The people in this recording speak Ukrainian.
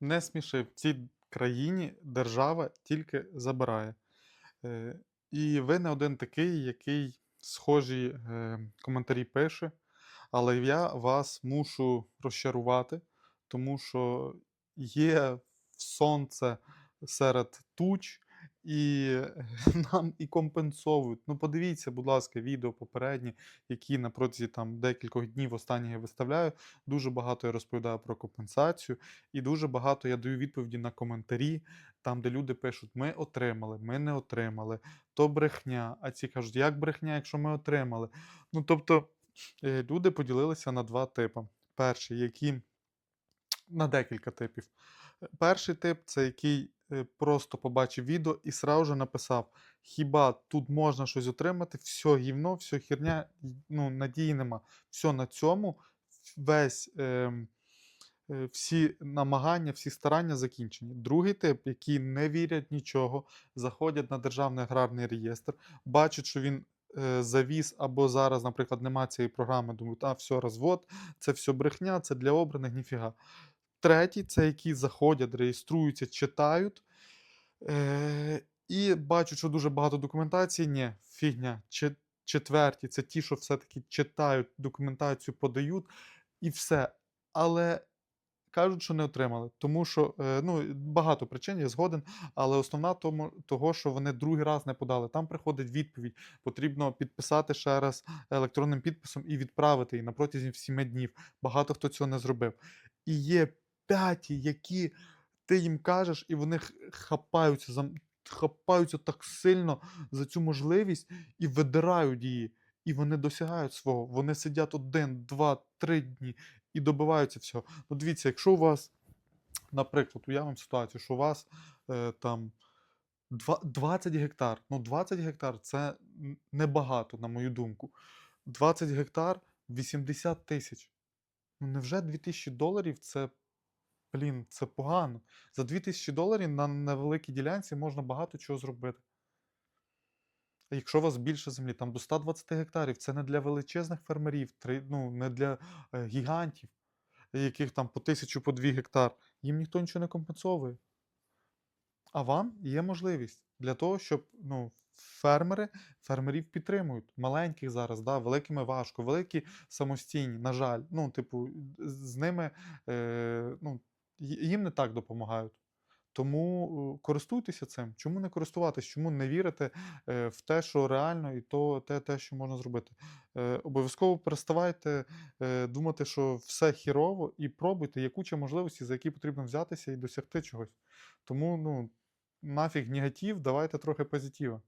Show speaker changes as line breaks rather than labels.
Не сміши. В цій країні держава тільки забирає. Е, і ви не один такий, який схожі е, коментарі пише, але я вас мушу розчарувати, тому що є сонце серед туч, і нам і компенсовують. Ну, подивіться, будь ласка, відео попередні, які на протязі там декількох днів останніх я виставляю. Дуже багато я розповідаю про компенсацію, і дуже багато я даю відповіді на коментарі, там, де люди пишуть: ми отримали, ми не отримали, то брехня. А ці кажуть, як брехня, якщо ми отримали. Ну, тобто, е, люди поділилися на два типи. Перший, які на декілька типів. Е, Перший тип це який просто побачив відео і сразу же написав: хіба тут можна щось отримати? Все гівно, все херня, й- ну, надії нема. Все на цьому весь. ем, е, всі намагання, всі старання закінчені. Другий тип, які не вірять нічого, заходять на державний аграрний реєстр, бачать, що він е, завіз або зараз, наприклад, немає цієї програми, думають, а все, розвод, це все брехня, це для обраних, ніфіга. Третій це які заходять, реєструються, читають. Е, і бачу, що дуже багато документації. Ні, фігня. Четверті це ті, що все-таки читають документацію, подають, і все. Але кажуть, що не отримали. Тому що е, ну, багато причин, я згоден, але основна тому, того, що вони другий раз не подали. Там приходить відповідь. Потрібно підписати ще раз електронним підписом і відправити її на протязі 7 днів. Багато хто цього не зробив. І є п'яті, які ти їм кажеш, і вони хапаються за хапаються так сильно за цю можливість і видирають її. І вони досягають свого. Вони сидять один, два, три дні і добиваються всього. Ну, дивіться, якщо у вас, наприклад, уявимо ситуацію, що у вас е, там 20 гектар. Ну, 20 гектар це небагато, на мою думку. 20 гектар 80 тисяч. Ну, невже 2000 доларів це, блін, це погано. За 2000 доларів на невеликій ділянці можна багато чого зробити. Якщо у вас більше землі, там до 120 гектарів, це не для величезних фермерів, ну, не для е, гігантів, яких там по тисячу, по дві гектар. Їм ніхто нічого не компенсовує. А вам є можливість для того, щоб ну, фермери фермерів підтримують. Маленьких зараз, да, великими важко, великі самостійні, на жаль. Ну, типу, з ними е, ну, їм не так допомагають. Тому е, користуйтеся цим. Чому не користуватись? Чому не вірити е, в те, що реально, і то те, те, що можна зробити? Е, обов'язково переставайте думати, що все хірово, і пробуйте, є куча можливостей, за які потрібно взятися і досягти чогось. Тому ну, нафіг негатив, давайте трохи позитива.